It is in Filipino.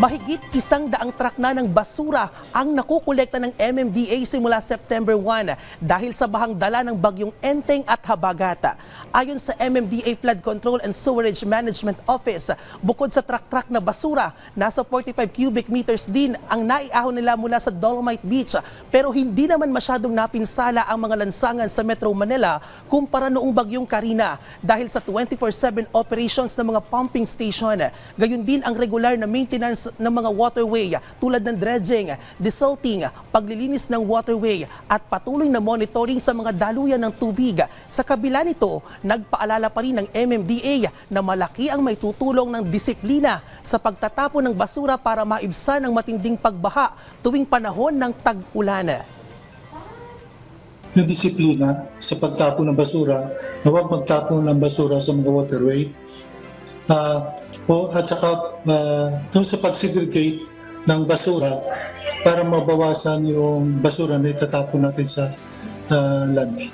Mahigit isang daang truck na ng basura ang nakukolekta ng MMDA simula September 1 dahil sa bahang dala ng bagyong Enteng at Habagata. Ayon sa MMDA Flood Control and Sewerage Management Office, bukod sa truck-truck na basura, nasa 45 cubic meters din ang naiahon nila mula sa Dolomite Beach. Pero hindi naman masyadong napinsala ang mga lansangan sa Metro Manila kumpara noong bagyong Karina dahil sa 24-7 operations ng mga pumping station. Gayun din ang regular na maintenance ng mga waterway tulad ng dredging, desalting, paglilinis ng waterway at patuloy na monitoring sa mga daluyan ng tubig. Sa kabila nito, nagpaalala pa rin ng MMDA na malaki ang may tutulong ng disiplina sa pagtatapon ng basura para maibsan ang matinding pagbaha tuwing panahon ng tag-ulan. na disiplina sa pagtapon ng basura, na huwag magtapon ng basura sa mga waterway. Ah, o, at saka uh, sa pag-segregate ng basura para mabawasan yung basura na itatapon natin sa ah, landfill.